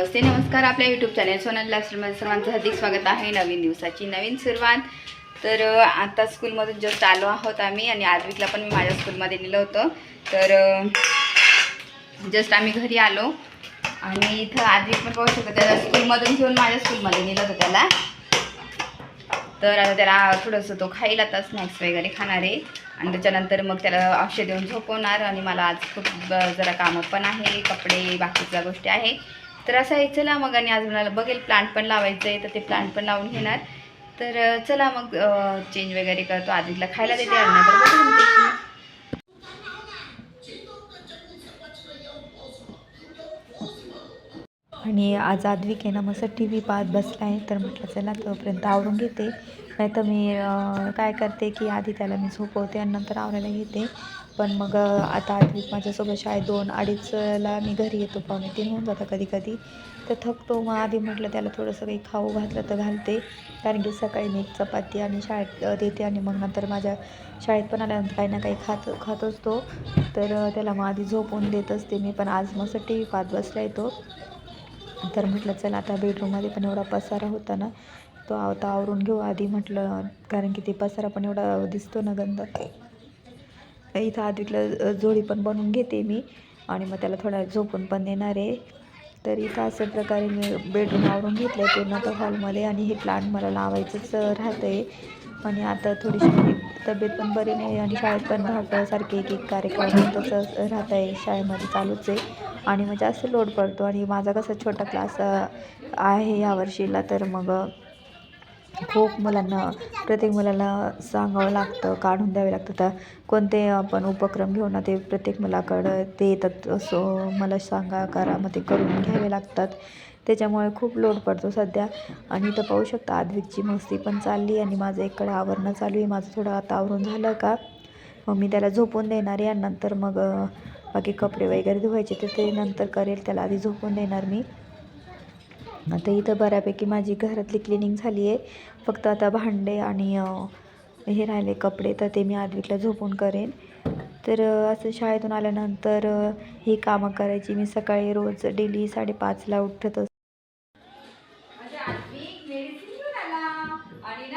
नमस्ते नमस्कार आपल्या YouTube channel Sonal लाईफस्टाईलमध्ये सर्वांचं हार्दिक स्वागत आहे. नवीन दिवसाची नवीन सुरुवात. तर आता स्कूलमधून जस्ट आलो आहोत आम्ही आणि आर्विकला पण मी माझ्या स्कूलमध्ये नेलं होतं. तर जस्ट आम्ही घरी आलो आणि इथं आर्विक पण पाहू शकतो. त्याला स्कूलमधून घेऊन माझ्या स्कूलमध्ये नेलं होतं त्याला. तर आता त्याला थोडंसं तो खाईल आता स्नॅक्स वगैरे खाणार आहे. आणि त्याच्यानंतर मग त्याला औषध देऊन झोपवणार आणि मला आज खूप जरा कामं पण आहे कपडे बाकीच्या गोष्टी आहे. तर असं आहे चला मग आणि आज मला बघेल प्लांट पण लावायचं आहे तर ते प्लांट पण लावून घेणार. तर चला मग चेंज वगैरे करतो. आधीला खायला देते आणि बघू आणि आज आदविक आहे ना मस्त टी व्ही पाहत बसला आहे. तर म्हटलं चला तोपर्यंत आवरून घेते. नाही तर मी काय करते की आधी त्याला मी झोपवते आणि नंतर आवरायला घेते पण मग आता आद्विक माझ्यासोबत शाळेत दोन अडीचला मी घरी येतो पावणे तीन होऊन जातं कधी कधी तर थकतो मग आधी म्हटलं त्याला थोडंसं काही खाऊ घातलं तर घालते. कारण की सकाळी मी एक चपाती आणि शाळेत देते आणि मग नंतर माझ्या शाळेत पण आल्यानंतर काही ना काही खात खात असतो तर त्याला मग आधी झोपून देत असते मी. पण आज मस्त टी व्ही पाहत बसला येतो तर म्हटलं चला आता बेडरूममध्ये पण एवढा पसारा होता ना तो आता आवरून घेऊ आधी म्हटलं. कारण की ते पसारा पण एवढा दिसतो ना गंध. इथं आधीतलं जोडी पण बनवून घेते मी आणि मग त्याला थोडा झोपून पण देणार आहे. तर इथं असं प्रकारे मी बेडरूम आवरून घेतलं आहे पूर्ण आता हॉलमध्ये आणि हे प्लांट मला लावायचंच राहतं आहे आणि आता थोडीशी तब्येत पण बरी नाही आणि शाळेत पण धावपळासारखे एक एक कार्यक्रम तसं राहत आहे शाळेमध्ये चालूच आहे. आणि मग जास्त लोड पडतो आणि माझा कसा छोटा क्लास आहे यावर्षीला तर मग खूप मुलांना प्रत्येक मुलाला सांगावं लागतं काढून द्यावे लागतं. तर कोणते आपण उपक्रम घेऊ ना ते प्रत्येक मुलाकडं ते येतात. सो मला सांगा करा. मग ते करून घ्यावे लागतात. त्याच्यामुळे खूप लोड पडतो सध्या. आणि इथं पाहू शकता आद्विकची मस्ती पण चालली आणि माझं इकडे आवरणं चालू आहे. माझं थोडं आता आवरून झालं का? मग मी त्याला झोपून देणार आहे. नंतर मग बाकी कपडे वगैरे धुवायचे तर ते नंतर करेल. त्याला आधी झोपून देणार मी. आता इथं बऱ्यापैकी माझी घरातली क्लिनिंग झाली आहे फक्त आता भांडे आणि हे राहिले कपडे तर ते मी आद्विकला झोपून करेन. तर असं शाळेतून आल्यानंतर ही कामं करायची. मी सकाळी रोज डेली साडेपाचला उठत असते म्हणजे मेडिसिन घेऊन आला. आणि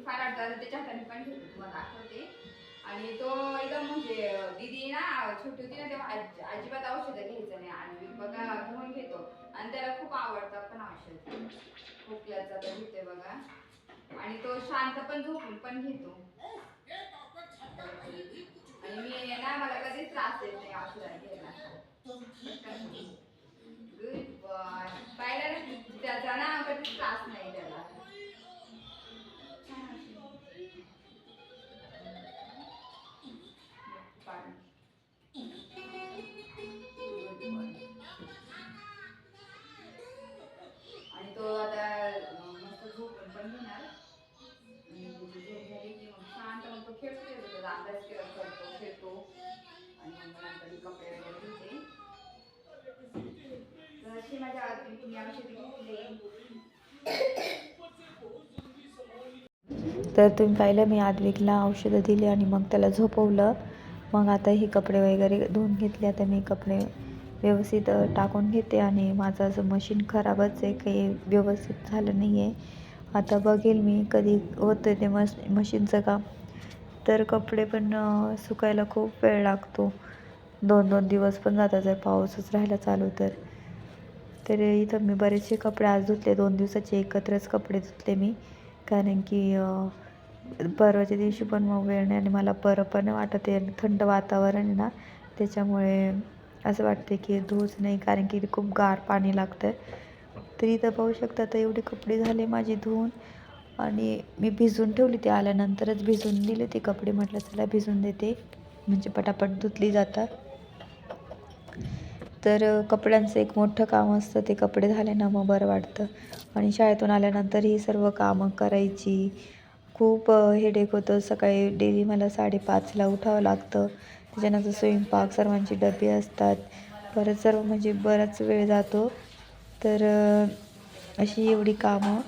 फार आवडतं त्याच्या हाताने पण घेतो. तुम्हाला दाखवते आणि तो एकदम म्हणजे दिदी ना छोटी होती ना तेव्हा आजी अजिबात औषधं घ्यायचं नाही. आद्विक बघा घेऊन घेतो. आणि त्याला खूप आवडतात पण औषध. खोकल्याचा तर घेते बघा. आणि तो शांत पण झोपून पण घेतो. आणि मी ना मला कधीच त्रास देत नाही औषधं घ्यायला. गुड बॉय त्याचा ना कधीच त्रास नाही. तर तुम्ही पाहिलं मी आदविकला औषधं दिली आणि मग त्याला झोपवलं. मग आता हे कपडे वगैरे धुवून घेतले. आता मी कपडे व्यवस्थित टाकून घेते आणि माझं असं मशीन खराबच आहे काही व्यवस्थित झालं नाही आहे आता बघेल मी कधी होतं ते मश मशीनचं काम. तर कपडे पण सुकायला खूप वेळ लागतो. दोन दोन दिवस पण जातात जर पाऊसच राहिला चालू तर. तर इथं मी बरेचसे कपडे आज धुतले दोन दिवसाचे एकत्रच कपडे धुतले मी. कारण की परवाच्या दिवशी पण मग वेळ नाही आणि मला बरं पण वाटत आहे. थंड वातावरण आहे ना त्याच्यामुळे असं वाटते की धुवूच नाही कारण की खूप गार पाणी लागतं तर इथं पाहू शकता तर एवढे कपडे झाले माझे धुवून. आणि मी भिजून ठेवली ती आल्यानंतरच भिजून दिले ते कपडे. म्हटलं चला भिजून देते. म्हणजे पटापट धुतली जातात. तर कपड्यांचं एक मोठं काम असतं ते कपडे झाले ना मग बरं वाटतं. आणि शाळेतून आल्यानंतर ही सर्व कामं करायची. खूप हेडेक होतं. सकाळी डेली मला साडेपाचला उठावं लागतं. त्याच्यानंतर स्वयंपाक सर्वांचे डबे असतात. परत सर्व म्हणजे बराच वेळ जातो. तर अशी एवढी कामं.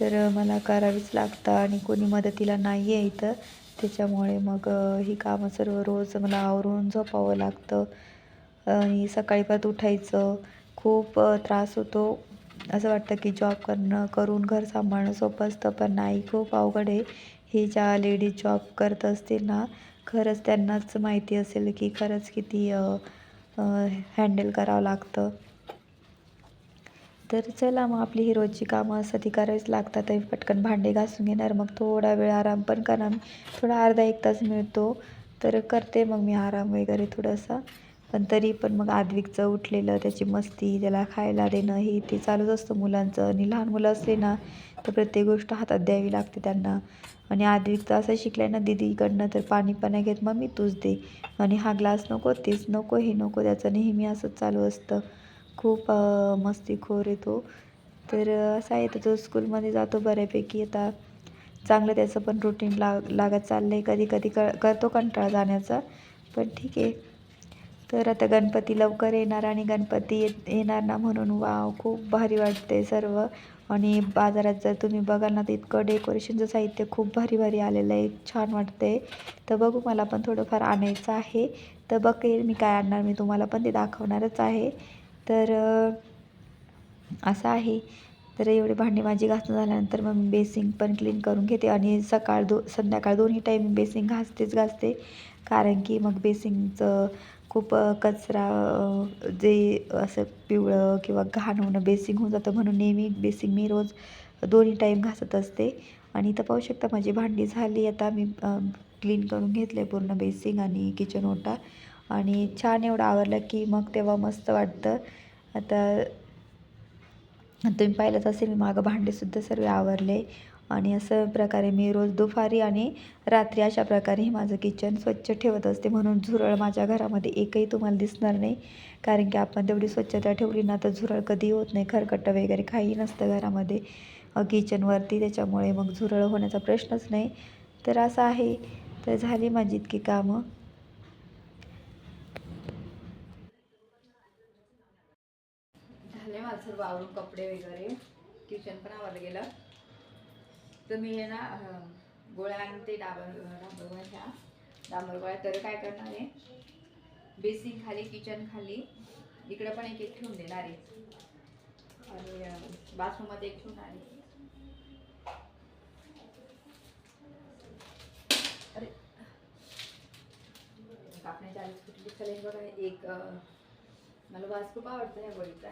तर मला करावीच लागतं आणि कोणी मदतीला नाही आहे इथं. त्याच्यामुळे मग ही कामं सर्व रोज मला आवरून झोपावं लागतं. आणि सकाळी परत उठायचं. खूप त्रास होतो. असं वाटतं की जॉब करणं करून घर सांभाळणं सोपं असतं पण नाही. खूप अवघड आहे. हे ज्या लेडीज जॉब करत असतील ना खरंच त्यांनाच माहिती असेल की खरंच किती हँडल करावं लागतं. तर चला मग आपली ही रोजची कामं असं ती करावीच लागतात. पटकन भांडे घासून घेणार. मग थोडा वेळ आराम पण करणार थोडा अर्धा एक तास मिळतो. तर करते मग मी आराम वगैरे थोडासा. पण तरी पण मग आद्विकचं उठलेलं त्याची मस्ती त्याला खायला देणं हे ते चालूच असतं मुलांचं. आणि लहान मुलं असले ना तर प्रत्येक गोष्ट हातात द्यावी लागते त्यांना. आणि आद्विक तर असं शिकलाय ना दीदीकडनं तर पाणी पण नाही घेत मम्मी तूच दे. आणि हा ग्लास नको तेच नको हे नको त्याचं नेहमी असंच चालू असतं. खूप मस्तीखोर आहे तो. तर असा आहे तर तो स्कूलमध्ये जातो बऱ्यापैकी. आता चांगलं त्याचं पण रुटीन लाग लागत चाललं आहे कधी कधी क करतो कंटाळा जाण्याचा. पण ठीक आहे. तर आता गणपती लवकर येणार आणि गणपती येत येणार ना म्हणून वाव खूप भारी वाटते सर्व. आणि बाजारात जर तुम्ही बघाल ना तर इतकं डेकोरेशनचं साहित्य खूप भारी भारी आलेलं आहे. छान वाटते तर बघू मला पण थोडंफार आणायचं आहे. तर बघेल मी काय आणणार मी तुम्हाला पण ते दाखवणारच आहे. तर असं आहे. तर एवढी भांडी माझी घासून झाल्यानंतर मग मी बेसिंग पण क्लीन करून घेते. आणि सकाळ दो संध्याकाळ दोन्ही टाईम बेसिंग घासतेच घासते. कारण की मग बेसिंगचं खूप कचरा जे असं पिवळं किंवा घाण होणं बेसिंग होऊन जातं म्हणून नेहमी बेसिंग मी रोज दोन्ही टाईम घासत असते. आणि इथं पाहू शकता माझी भांडी झाली. आता मी क्लीन करून घेतलं आहे पूर्ण बेसिंग आणि किचन ओटा. आणि छान एवढं आवरलं की मग तेव्हा मस्त वाटतं. आता तुम्ही पाहिलंच असेल मी मागं भांडेसुद्धा सर्व आवरले. आणि असं प्रकारे मी रोज दुपारी आणि रात्री अशा प्रकारे हे माझं किचन स्वच्छ ठेवत असते. म्हणून झुरळ माझ्या घरामध्ये एकही तुम्हाला दिसणार नाही. कारण की आपण तेवढी स्वच्छता ठेवली ना तर झुरळ कधी होत नाही. खरकटं वगैरे काही नसतं घरामध्ये. किचनवरती त्याच्यामुळे मग झुरळ होण्याचा प्रश्नच नाही. तर असं आहे. तर झाली माझी इतकी कामं. झाले माझं वावरून कपडे वगैरे. किचन पण आवडलं गेलं. तर मी हे ना गोळ्या गोळ्या आणते डाबर डांबर गोळ्या डांबर गोळ्या तर काय करणार आहे? बेसिन खाली किचन खाली. इकडं पण एक एक ठेवून देणार आहे. आणि बाथरूममध्ये एक ठेवणार आहे अरे! कापण्याच्या आधी कुठली चलेल बघा एक मला वास खूप आवडतो या गोळीचा.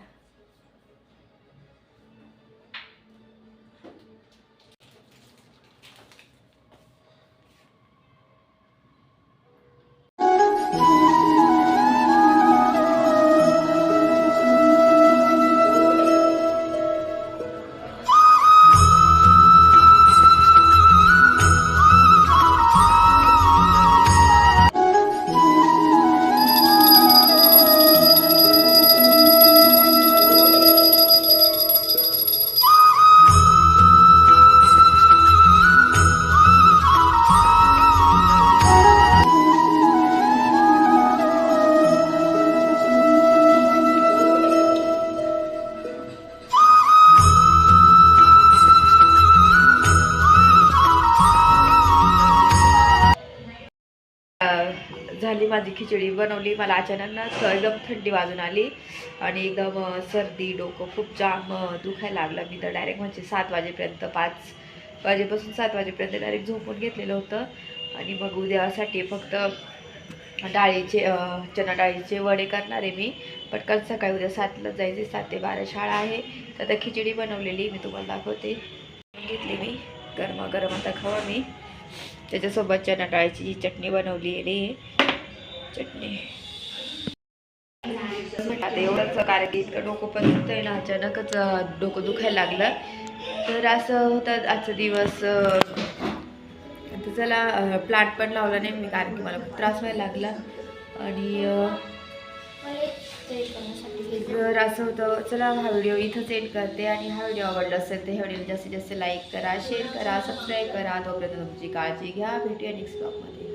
झाली माझी खिचडी बनवली मला अचानक ना एकदम थंडी वाजून आली आणि एकदम सर्दी डोकं खूप जाम दुखायला लागलं. मी तर डायरेक्ट म्हणजे सात वाजेपर्यंत पाच वाजेपासून सात वाजेपर्यंत डायरेक्ट झोपून घेतलेलं होतं. आणि मग उद्यासाठी फक्त डाळीचे चना डाळीचे वडे करणार आहे मी. पटकन सकाळी उद्या सातला जायचे सात ते बारा शाळा आहे. तर आता खिचडी बनवलेली मी तुम्हाला दाखवते. घेतली मी. गरमागरम आता खावा मी. त्याच्यासोबत चना डाळीची चटणी बनवली आहे. चटणी. आता एवढंच कारण की इतकं डोकं पण दुखतंय ना अचानकच डोकं दुखायला लागलं. तर असं होतं आजचा दिवस तर चला प्लांट पण लावला नाही मी कारण की मला खूप त्रास व्हायला लागला. आणि तर असं होतं चला हा व्हिडिओ इथंच एंड करते. आणि हा व्हिडिओ आवडला असेल तर ह्या व्हिडिओला जास्तीत जास्त लाईक करा शेअर करा सबस्क्राईब करा. तोपर्यंत तुमची काळजी घ्या. भेटूया नेक्स्ट ब्लॉगमध्ये